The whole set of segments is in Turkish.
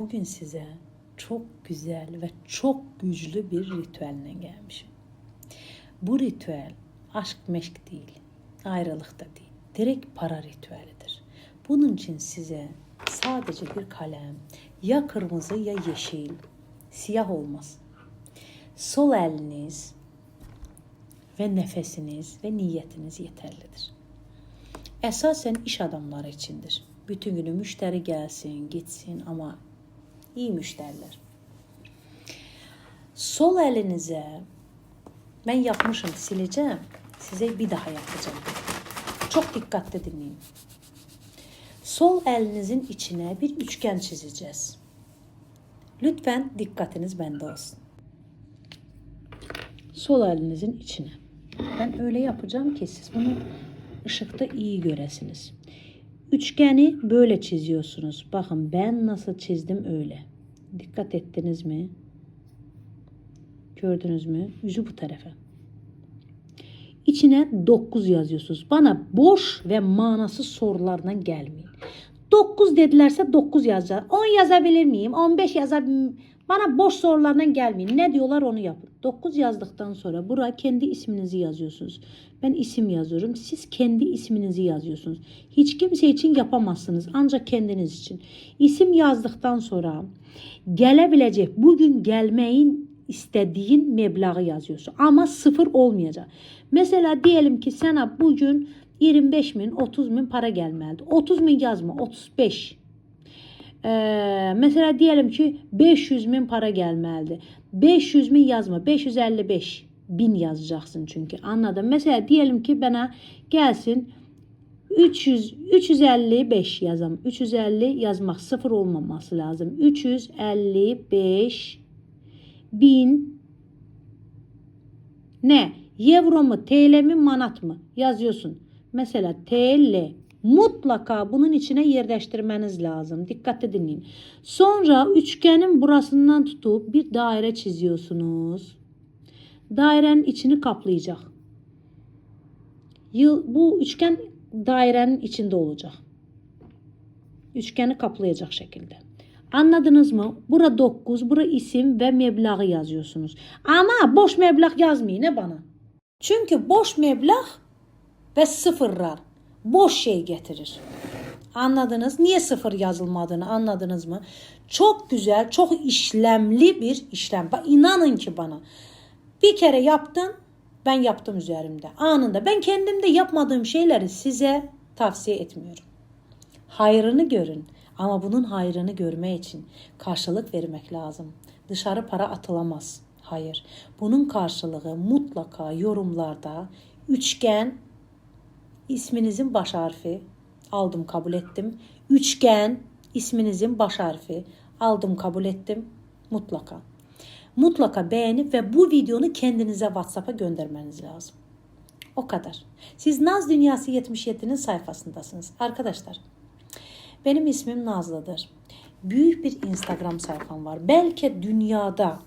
bugün size çok güzel ve çok güçlü bir ritüelle gelmişim. Bu ritüel aşk meşk değil, ayrılık da değil. Direkt para ritüelidir. Bunun için size sadece bir kalem, ya kırmızı ya yeşil, siyah olmaz. Sol eliniz ve nefesiniz ve niyetiniz yeterlidir. Esasen iş adamları içindir. Bütün günü müşteri gelsin, gitsin ama iyi müşteriler. Sol elinize ben yapmışım sileceğim. Size bir daha yapacağım. Çok dikkatli dinleyin. Sol elinizin içine bir üçgen çizeceğiz. Lütfen dikkatiniz bende olsun. Sol elinizin içine. Ben öyle yapacağım ki siz bunu ışıkta iyi göresiniz. Üçgeni böyle çiziyorsunuz. Bakın ben nasıl çizdim öyle. Dikkat ettiniz mi? Gördünüz mü? Yüzü bu tarafa. İçine 9 yazıyorsunuz. Bana boş ve manasız sorularla gelmeyin. 9 dedilerse 9 yazacağım. 10 yazabilir miyim? 15 yazabilir Bana boş sorularla gelmeyin. Ne diyorlar onu yapın. 9 yazdıktan sonra buraya kendi isminizi yazıyorsunuz. Ben isim yazıyorum. Siz kendi isminizi yazıyorsunuz. Hiç kimse için yapamazsınız. Ancak kendiniz için. İsim yazdıktan sonra gelebilecek, bugün gelmeyin istediğin meblağı yazıyorsun. Ama sıfır olmayacak. Mesela diyelim ki sana bugün 25 bin, 30 bin para gelmelidir. 30 bin yazma, 35. Ee, mesela diyelim ki 500 bin para gelmelidir. 500 bin yazma, 555 bin yazacaksın çünkü anladın. Mesela diyelim ki bana gelsin 300 355 yazam. 350 yazmak sıfır olmaması lazım. 355 bin ne? Euro mu, TL mi, manat mı? Yazıyorsun. Mesela TL mutlaka bunun içine yerleştirmeniz lazım. Dikkatli dinleyin. Sonra üçgenin burasından tutup bir daire çiziyorsunuz. Dairenin içini kaplayacak. Yıl, bu üçgen dairenin içinde olacak. Üçgeni kaplayacak şekilde. Anladınız mı? Bura 9, bura isim ve meblağı yazıyorsunuz. Ama boş meblağ yazmayın ne bana. Çünkü boş meblağ ve sıfırlar boş şey getirir. Anladınız? Niye sıfır yazılmadığını anladınız mı? Çok güzel, çok işlemli bir işlem. Bak inanın ki bana. Bir kere yaptın, ben yaptım üzerimde. Anında. Ben kendimde yapmadığım şeyleri size tavsiye etmiyorum. Hayrını görün. Ama bunun hayrını görme için karşılık vermek lazım. Dışarı para atılamaz. Hayır. Bunun karşılığı mutlaka yorumlarda üçgen isminizin baş harfi aldım kabul ettim. Üçgen isminizin baş harfi aldım kabul ettim. Mutlaka. Mutlaka beğenip ve bu videonu kendinize WhatsApp'a göndermeniz lazım. O kadar. Siz Naz Dünyası 77'nin sayfasındasınız. Arkadaşlar benim ismim Nazlı'dır. Büyük bir Instagram sayfam var. Belki dünyada,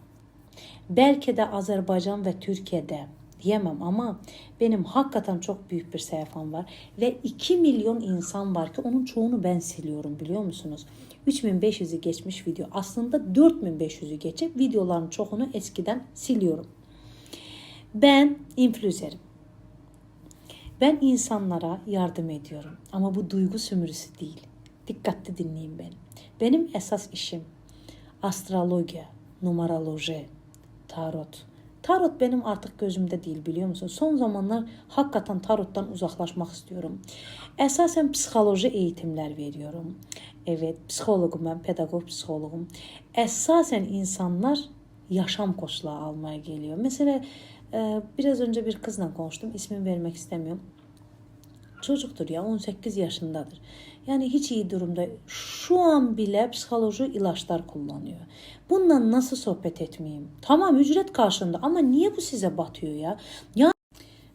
belki de Azerbaycan ve Türkiye'de diyemem ama benim hakikaten çok büyük bir sayfam var. Ve 2 milyon insan var ki onun çoğunu ben siliyorum biliyor musunuz? 3500'ü geçmiş video. Aslında 4500'ü geçip videoların çoğunu eskiden siliyorum. Ben influencer'im. Ben insanlara yardım ediyorum ama bu duygu sömürüsü değil. Dikkatli dinleyin beni. Benim esas işim astroloji, numaroloji, tarot. Tarot benim artık gözümde değil biliyor musun? Son zamanlar hakikaten tarottan uzaklaşmak istiyorum. Esasen psixoloji eğitimler veriyorum. Evet, psikologum ben, pedagog psikologum. Esasen insanlar yaşam koçluğu almaya geliyor. Mesela e, biraz önce bir kızla konuştum. İsmini vermek istemiyorum. Çocuktur ya 18 yaşındadır. Yani hiç iyi durumda. Şu an bile psikoloji ilaçlar kullanıyor. Bundan nasıl sohbet etmeyeyim? Tamam ücret karşılığında ama niye bu size batıyor ya? Ya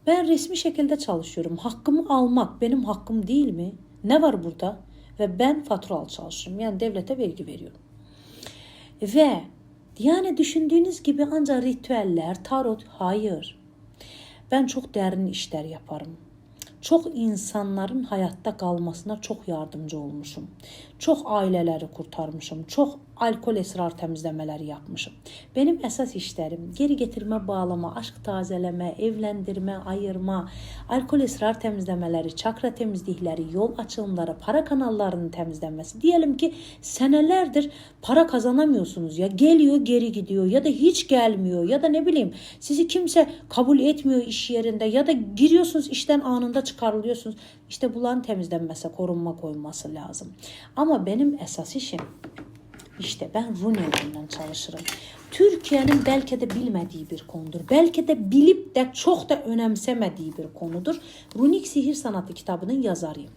ben resmi şekilde çalışıyorum. Hakkımı almak benim hakkım değil mi? Ne var burada? Ve ben faturalı çalışıyorum. Yani devlete vergi veriyorum. Ve yani düşündüğünüz gibi ancak ritüeller, tarot hayır. Ben çok derin işler yaparım çok insanların hayatta kalmasına çok yardımcı olmuşum. Çok aileleri kurtarmışım. Çok alkol esrar təmizləmələri yapmışım. Benim əsas işlərim geri getirmə, bağlama, aşk tazələmə, evləndirmə, ayırma, alkol esrar təmizləmələri, çakra təmizlikləri, yol açılımları, para kanallarının təmizlənməsi. Diyelim ki, senelerdir para kazanamıyorsunuz ya geliyor geri gidiyor ya da hiç gelmiyor ya da ne bileyim sizi kimse kabul etmiyor iş yerinde ya da giriyorsunuz işten anında çıkarılıyorsunuz. İşte bunların temizlenmesi, korunma koyulması lazım. Ama benim esas işim işte ben runelerle çalışırım. Türkiye'nin belki de bilmediği bir konudur. Belki de bilip de çok da önemsemediği bir konudur. Runik Sihir Sanatı kitabının yazarıyım.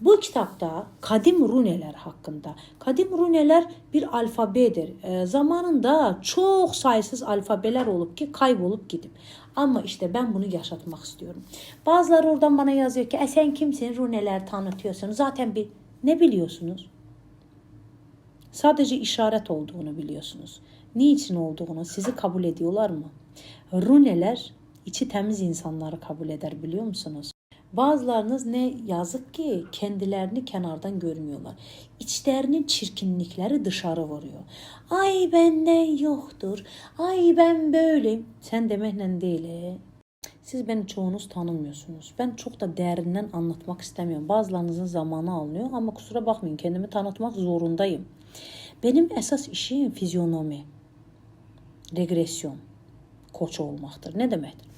Bu kitapta kadim runeler hakkında. Kadim runeler bir alfabedir. E, zamanında çok sayısız alfabeler olup ki kaybolup gidip. Ama işte ben bunu yaşatmak istiyorum. Bazıları oradan bana yazıyor ki e sen kimsin runeler tanıtıyorsun. Zaten bir ne biliyorsunuz? Sadece işaret olduğunu biliyorsunuz. Niçin olduğunu sizi kabul ediyorlar mı? Runeler içi temiz insanları kabul eder biliyor musunuz? Bazılarınız ne yazık ki kendilerini kenardan görmüyorlar. İçlerinin çirkinlikleri dışarı vuruyor. Ay benden yoktur. Ay ben böyleyim. Sen demekle değil. he. Siz beni çoğunuz tanımıyorsunuz. Ben çok da derinden anlatmak istemiyorum. Bazılarınızın zamanı alınıyor ama kusura bakmayın kendimi tanıtmak zorundayım. Benim esas işim fizyonomi, regresyon koçu olmaktır. Ne demektir?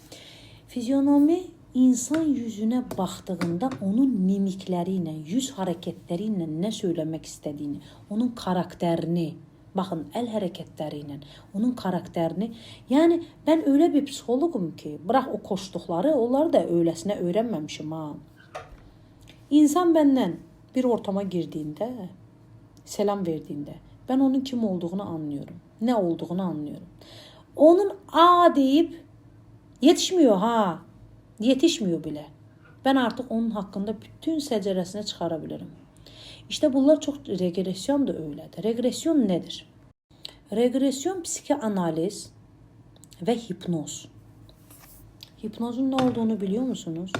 Fizyonomi insan yüzüne baktığında onun mimikleriyle, yüz hareketleriyle ne söylemek istediğini, onun karakterini, bakın el hareketleriyle, onun karakterini. Yani ben öyle bir psikologum ki, bırak o koştukları, onları da öylesine öğrenmemişim ha. İnsan benden bir ortama girdiğinde, selam verdiğinde ben onun kim olduğunu anlıyorum. Ne olduğunu anlıyorum. Onun a deyip yetişmiyor ha. Yetişmiyor bile. Ben artık onun hakkında bütün seceresine çıkarabilirim. İşte bunlar çok regresyon da öyledir. Regresyon nedir? Regresyon psikanaliz ve hipnoz. Hipnozun ne olduğunu biliyor musunuz?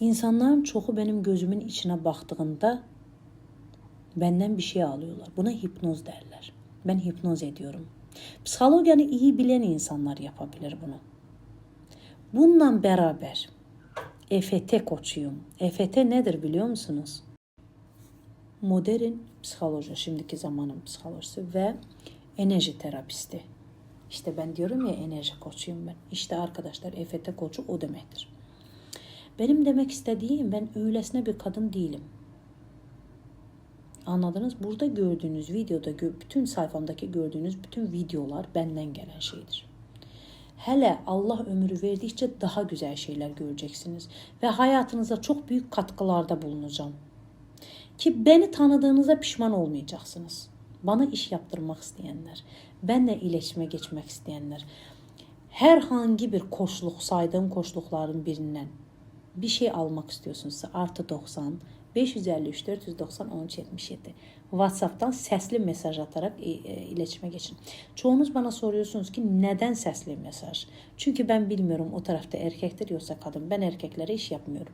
İnsanların çoxu benim gözümün içine baktığında benden bir şey alıyorlar. Buna hipnoz derler. Ben hipnoz ediyorum. Psikolojiyi iyi bilen insanlar yapabilir bunu. Bununla beraber EFT koçuyum. EFT nedir biliyor musunuz? Modern psikoloji, şimdiki zamanın psikolojisi ve enerji terapisti. İşte ben diyorum ya enerji koçuyum ben. İşte arkadaşlar EFT koçu o demektir. Benim demek istediğim ben öylesine bir kadın değilim. Anladınız? Burada gördüğünüz videoda bütün sayfamdaki gördüğünüz bütün videolar benden gelen şeydir. Hele Allah ömrü verdikçe daha güzel şeyler göreceksiniz ve hayatınıza çok büyük katkılarda bulunacağım. Ki beni tanıdığınızda pişman olmayacaksınız. Bana iş yaptırmak isteyenler, benle iletişime geçmek isteyenler, herhangi bir koşuluk saydığım koşulukların birinden bir şey almak istiyorsunuzsa artı 90 553 490 13 77 WhatsApp'tan sesli mesaj atarak e, iletişime geçin. Çoğunuz bana soruyorsunuz ki neden sesli mesaj? Çünkü ben bilmiyorum o tarafta erkektir yoksa kadın. Ben erkeklere iş yapmıyorum.